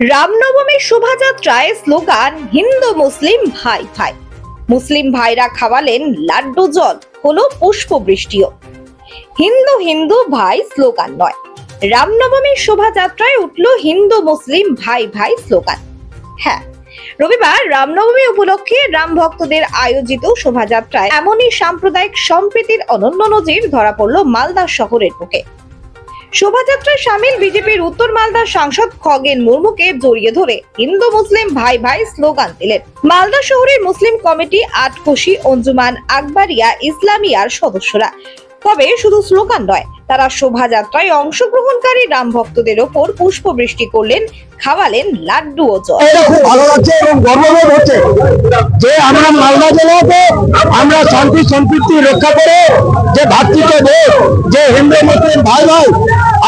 রামনবমীর শোভাযাত্রায় স্লোগান, হিন্দু, মুসলিম, ভাই ভাই। মুসলিম ভাইরা খাওয়ালেন লাড্ডু জল, হলো পুষ্প বৃষ্টিও হিন্দু হিন্দু, ভাই স্লোগান নয়। রামনবমীর শোভাযাত্রায় উঠল হিন্দু, মুসলিম, ভাই ভাই স্লোগান। হ্যাঁ রবিবার রামনবমী উপলক্ষে রাম ভক্তদের আয়োজিত শোভাযাত্রায় এমনই সাম্প্রদায়িক সম্প্রীতির অনন্য নজির ধরা পড়ল মালদা শহরের বুকে। শোভাযাত্রায় সামিল বিজেপির উত্তর মালদার সাংসদ খগেন মুর্মুকে জড়িয়ে ধরে হিন্দু মুসলিম ভাই ভাই স্লোগান দিলেন। মালদা শহরের মুসলিম কমিটি আটকোশি অঞ্জুমান আকবরিয়া ইসলামিয়ার সদস্যরা। তবে শুধু স্লোগান নয়, তারা শোভাযাত্রায় অংশগ্রহণকারী রাম ভক্তদের ওপর পুষ্প বৃষ্টি করলেন, খাওয়ালেন লাড্ডু ও জল যে আমরা মালদা জেলাতে আমরা শান্তি সম্পৃক্তি রক্ষা করে যে ভাতৃত্ব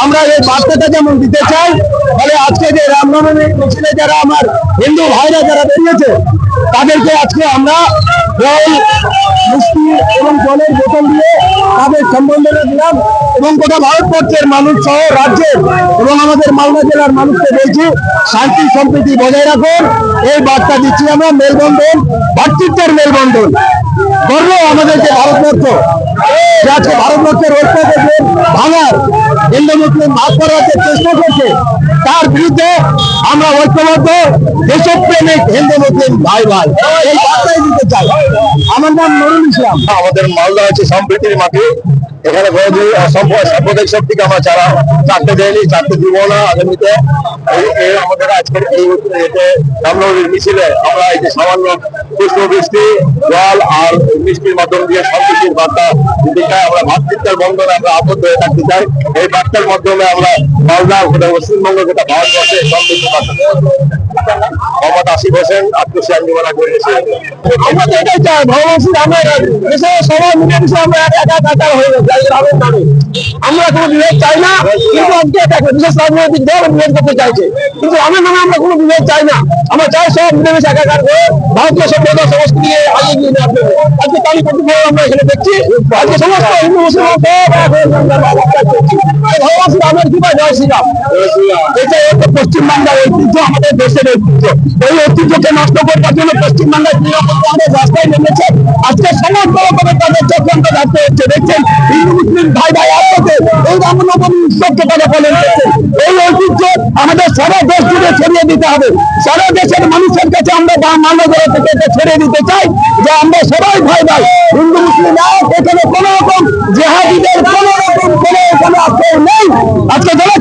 আমরা এই বার্তাটা যেমন দিতে চাই ফলে আজকে যে রামনবমী মিছিলে যারা আমার হিন্দু ভাইরা যারা বেরিয়েছে, তাদেরকে আজকে আমরা জল মিষ্টি এবং জলের বোতল দিয়ে তাদের সম্বর্ধনা দিলাম। এবং গোটা ভারতবর্ষের মানুষ সহ রাজ্যের এবং আমাদের মালদা জেলার মানুষকে বলছি, শান্তি সম্প্রীতি বজায় রাখুন। এই বার্তা দিচ্ছি আমরা মেলবন্ধন, ভাতৃত্বের মেলবন্ধন। গর্ব আমাদের যে ভারতবর্ষ, যে আজকে ভারতবর্ষের ঐক্যকে ভাঙার হিন্দু মুসলিম ভাগ করার যে চেষ্টা করছে, তার বিরুদ্ধে আমরা ঐক্যবদ্ধ, দেশপ্রেমিক হিন্দু মুসলিম ভাই ভাই, এই বার্তাই দিতে চাই। আমার নাম নরুল ইসলাম। আমাদের মালদা আছে সম্প্রীতির মাটি। এখানে কোনো সাম্প্রদায়িক শক্তিকে আমরা চারা চারটে দেয়নি চারটে দিব না আগামীতে। এই- আমাদের আজকের এই এতে রামনবমীর মিছিলে আমরা এই যে সামান্য পুষ্প বৃষ্টি, জল আর মিষ্টির মাধ্যম দিয়ে সম্প্রীতির বার্তা দিতে চাই। আমরা ভাতৃত্বের বন্ধনে আমরা আবদ্ধ হয়ে থাকতে চাই। এই বার্তার মাধ্যমে আমরা মালদা গোটা পশ্চিমবঙ্গ গোটা ভারতবর্ষে বার্তা মোহাম্মদ আত্মসী করেছে আমরা এটাই চাই আমরা দেশে সবাই এক হয়ে নামে আমরা কোনো বিভেদ চাই না কিন্তু আজকে বিশেষ রাজনৈতিক দল বিভেদ করতে চাইছে কিন্তু নামে আমরা কোনো বিভেদ চাই না আমরা চাই সব করে ভারতীয় সভ্যতা সংস্কৃতি আগিয়ে নিয়ে যাওয়ার জন্য আজকে আমরা এখানে দেখছি আজকে সমস্ত হিন্দু মুসলমান হয়ে ভগবান শ্রী রামের কৃপা জয় শ্রীরাম এটা ঐতিহ্য আমাদের ঐতিহ্য। ওই ঐতিহ্যকে নষ্ট করবার জন্য পশ্চিমবাংলার কংগ্রেস রাস্তায় নেমেছে। আজকে করে তাদের চক্রান্ত রাখতে হচ্ছে। দেখছেন, হিন্দু, মুসলিম, ভাই ভাই এই রামনবমী উৎসবকে তারা পালন করছে। এই ঐতিহ্য আমাদের সারা দেশ জুড়ে ছড়িয়ে দিতে হবে। সারা দেশের মানুষের কাছে আমরা মাল্য থেকে ছড়িয়ে দিতে চাই যে আমরা সবাই ভাই ভাই হিন্দু মুসলিম এক এখানে কোনো রকম জেহাদিদের কোনো রকম কোনো এখানে আশ্রয় নেই আজকে যারা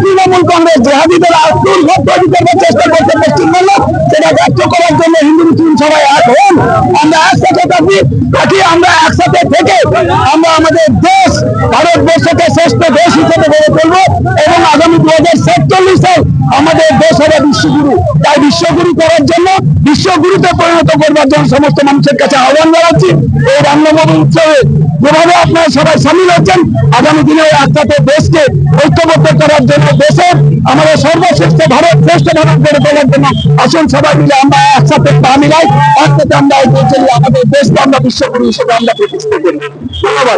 করার জন্য বিশ্বগুরু। তাই বিশ্বগুরু করার জন্য বিশ্বগুরুতে পরিণত করবার জন্য সমস্ত মানুষের কাছে আহ্বান জানাচ্ছি। এই রামনবমী উৎসবে যেভাবে আপনারা সবাই সামিল হচ্ছেন। আগামী দিনে একসাথে দেশকে ঐক্যবদ্ধ করার জন্য দেশের আমাদের সর্বশ্রেষ্ঠ ভারত, শ্রেষ্ঠ ভারত গড়ে তোলার জন্য আসুন সবাই মিলে আমরা একসাথে পা মিলাই একসাথে আমরা আমাদের দেশকে আমরা বিশ্বগুরু হিসেবে আমরা প্রতিষ্ঠা করি।